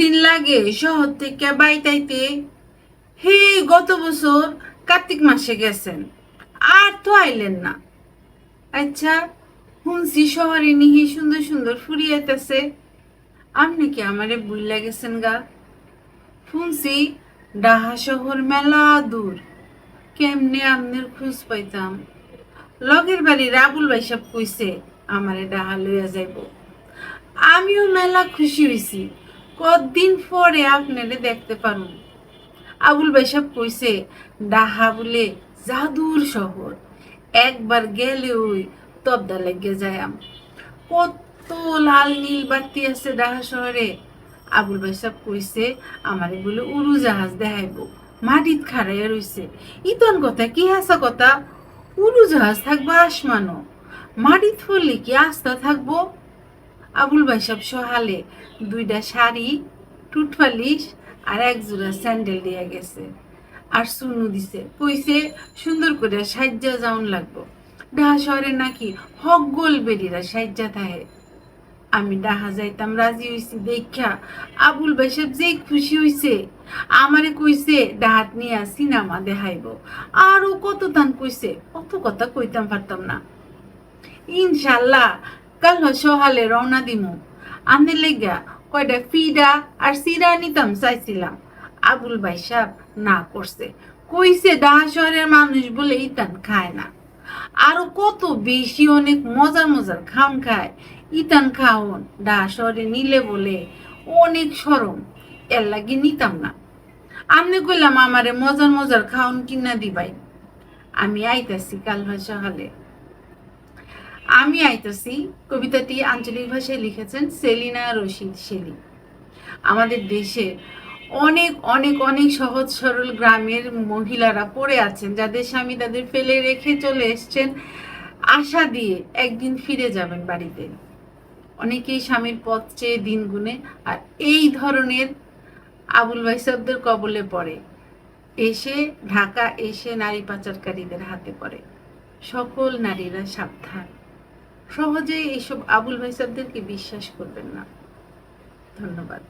দিন লাগে শহর থেকে বাইতাইতে হে, গত বছর কার্তিক মাসে গেছেন, আর তো আইলেন না। আচ্ছা শুনছি শহরে নিহি সুন্দর সুন্দর ফুরিয়াইতেছে আপনি কি আমারে বুইলা গেছেন গা? শুনছি ডাহা শহর মেলা দূর, কেমনে আমনের খোঁজ পাইতাম? লগের বাড়ি আবুল ভাই সব কইছে, আমারে ডাহা লইয়া যাইব। আমিও মেলা খুশি হইছি কতদিন পরে আপনারে দেখতে পারুন আবুল ভাই সব কইছে, ডাহা বলে জাদুর শহর, একবার গেলে ওই তবদা লেগে যায় আম কত লাল নীল বাতি আছে ডাহা শহরে। আবুল ভাই সব কইছে, আমারে বলে উড়ু জাহাজ দেখাইব, মাটিত খাড়াইয়া রইছে। ইতন কথা কি হাসা কথা? উড়ু জাহাজ থাকব আসমানো মাটিত ফুললে কি আস্থা থাকব? আবুল ভাই সব সহালে দুইটা শাড়ি টুটপালিশ আর এক জোড়া স্যান্ডেল দিয়ে গেছে। আর সুনু দিছে। কইছে, সুন্দর করে সাজ্জা যাওন লাগবো। ডাহা শহরে নাকি হক গোল বেরিরা সাজ্জা থাহে আমি ডাহা যাইতাম রাজি হইছি দেখা আবুল ভাই সাহেব যে খুশি হইছে, আমারে কইছে, ডাহাত নিয়ে সিনেমা দেখাইব। আরও কত দান কইছে, অত কথা কইতাম পারতাম না। ইনশাল্লাহ কাল সহালে রওনা দিমু। আনে লেগা কয়টা ফিডা আর সিরা নিতাম চাইছিলাম। আবুল ভাই সাহেব না করছে। কইছে ডাহা শহরের মানুষ বলে ইতান খায় না। আরও কত বেশি অনেক মজার মজার খাম খায়। ইতান খাওন ডাহা শহরে নিলে বলে অনেক সরম এর লাগি নিতাম না। আমনে কইলাম, আমারে মজার মজার খাওন কিনা দিবাই। আমি আইতাছি কাল হয় সকালে আমি আইতাসি কবিতাটি আঞ্চলিক ভাষায় লিখেছেন সেলিনা রশিদ শেলি আমাদের দেশে অনেক অনেক অনেক সহজ, সরল গ্রামের মহিলারা পড়ে আছেন, যাদের স্বামী তাদের ফেলে রেখে চলে এসছেন আশা দিয়ে একদিন ফিরে যাবেন বাড়িতে। অনেকেই স্বামীর পথ চেয়ে দিন গুনে আর এই ধরনের আবুল ভাইসাবদের কবলে পড়ে। এসে, ঢাকা এসে নারী পাচারকারীদের হাতে পড়ে। সকল নারীরা সাবধান। সহজেই এইসব আবুল ভাইসাবদেরকে বিশ্বাস করবেন না। ধন্যবাদ।